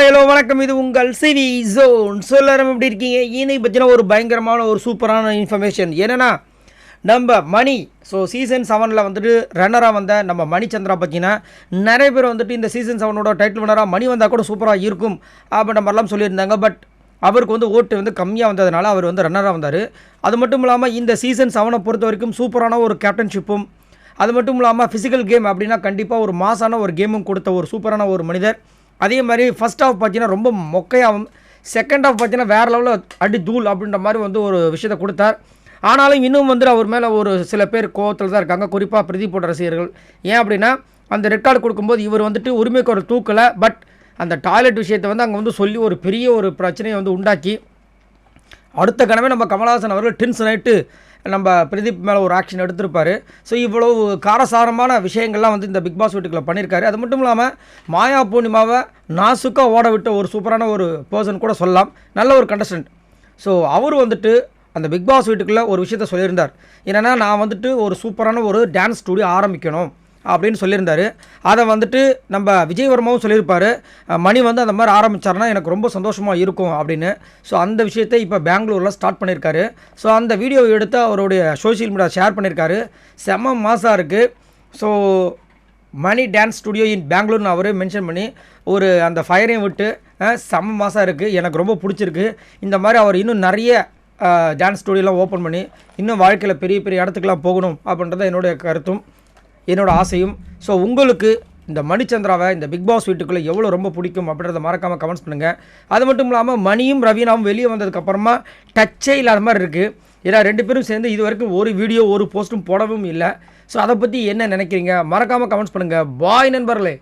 Hello வணக்கம். இது உங்கள் சிவி ஜோன். ஸோ எல்லாரும் எப்படி இருக்கீங்க? இன்னைக்கு பற்றின ஒரு பயங்கரமான ஒரு சூப்பரான இன்ஃபர்மேஷன் என்னென்னா நம்ம மணி ஸோ சீசன் செவனில் வந்துட்டு ரன்னராக வந்த நம்ம மணிச்சந்திரா பார்த்தீங்கன்னா நிறைய பேர் வந்துட்டு இந்த சீசன் செவனோட டைட்டில் வினராக மணி வந்தால் கூட சூப்பராக இருக்கும் அப்படின்ற மாதிரிலாம் சொல்லியிருந்தாங்க. பட் அவருக்கு வந்து ஓட்டு வந்து கம்மியாக வந்ததுனால அவர் வந்து ரன்னராக வந்தார். அது மட்டும் இல்லாமல் இந்த சீசன் செவனை பொறுத்த வரைக்கும் சூப்பரான ஒரு கேப்டன்ஷிப்பும் அது மட்டும் இல்லாமல் ஃபிசிக்கல் கேம் அப்படின்னா கண்டிப்பாக ஒரு மாசான ஒரு கேமும் கொடுத்த ஒரு சூப்பரான ஒரு மனிதர். அதே மாதிரி ஃபஸ்ட் ஆஃப் பார்த்தீங்கன்னா ரொம்ப மொக்கையாகவும் செகண்ட் ஆஃப் பார்த்தீங்கன்னா வேறு லெவலில் அடி தூள் அப்படின்ற மாதிரி வந்து ஒரு விஷயத்தை கொடுத்தார். ஆனாலும் இன்னும் வந்து அவர் மேலே ஒரு சில பேர் கோவத்தில் தான் இருக்காங்க. குறிப்பாக பிரதீப்போட ரசிகர்கள். ஏன் அப்படின்னா அந்த ரெட் கார்டு கொடுக்கும்போது இவர் வந்துட்டு உரிமைக்கு ஒரு தூக்கலை. பட் அந்த டாய்லெட் விஷயத்தை வந்து அங்கே வந்து சொல்லி ஒரு பெரிய ஒரு பிரச்சனையை வந்து உண்டாக்கி அடுத்த கணமே நம்ம கமல்ஹாசன் அவர்கள் டென்ஷன் ஆகிட்டு நம்ம பிரதீப் மேலே ஒரு ஆக்ஷன் எடுத்திருப்பார். ஸோ இவ்வளவு காரசாரமான விஷயங்கள்லாம் வந்து இந்த பிக் பாஸ் வீட்டுக்குள்ள பண்ணியிருக்காரு அது மட்டும் இல்லாமல் மாயா பூர்ணிமாவை நாசுக்காக ஓட விட்ட ஒரு சூப்பரான ஒரு பர்சன் கூட சொல்லலாம். நல்ல ஒரு கண்டஸ்டன்ட் ஸோ அவர் வந்துட்டு அந்த பிக் பாஸ் வீட்டுக்குள்ளே ஒரு விஷயத்த சொல்லியிருந்தார். என்னென்னா நான் வந்துட்டு ஒரு சூப்பரான ஒரு டான்ஸ் ஸ்டூடியோ ஆரம்பிக்கணும். அப்படின்னு சொல்லியிருந்தாரு. அதை வந்துட்டு நம்ம விஜயவர்மாவும் சொல்லியிருப்பார். மணி வந்து அந்த மாதிரி ஆரம்பிச்சாருன்னா எனக்கு ரொம்ப சந்தோஷமாக இருக்கும் அப்படின்னு. ஸோ அந்த விஷயத்தை இப்போ பெங்களூரில் ஸ்டார்ட் பண்ணியிருக்காரு. ஸோ அந்த வீடியோ எடுத்து அவருடைய சோஷியல் மீடியா ஷேர் பண்ணியிருக்காரு. செம்ம மாசாக இருக்குது so Mani dance studio in பெங்களூர்னு அவர் மென்ஷன் பண்ணி ஒரு அந்த ஃபயரையும் விட்டு செம செம்ம மாதம் இருக்குது எனக்கு ரொம்ப பிடிச்சிருக்கு. இந்த மாதிரி அவர் இன்னும் நிறைய டான்ஸ் ஸ்டுடியோலாம் ஓப்பன் பண்ணி இன்னும் வாழ்க்கையில் பெரிய பெரிய இடத்துக்குலாம் போகணும் அப்படின்றத என்னுடைய கருத்தும். என்னோடய ஆசையும். ஸோ உங்களுக்கு இந்த மணிச்சந்திராவை இந்த பிக் பாஸ் வீட்டுக்குள்ளே எவ்வளோ ரொம்ப பிடிக்கும் அப்படின்றத மறக்காமல் கமெண்ட்ஸ் பண்ணுங்கள் அது மட்டும் இல்லாமல் மணியும் ரவீனாவும் வெளியே வந்ததுக்கப்புறமா டச்சே இல்லாத மாதிரி இருக்குது ஏன்னா ரெண்டு பேரும் சேர்ந்து இது வரைக்கும் ஒரு வீடியோ ஒரு போஸ்ட்டும் போடவும் இல்லை. ஸோ அதை பற்றி என்ன நினைக்கிறீங்க? மறக்காமல் கமெண்ட்ஸ் பண்ணுங்கள் பாய் நண்பர்களே.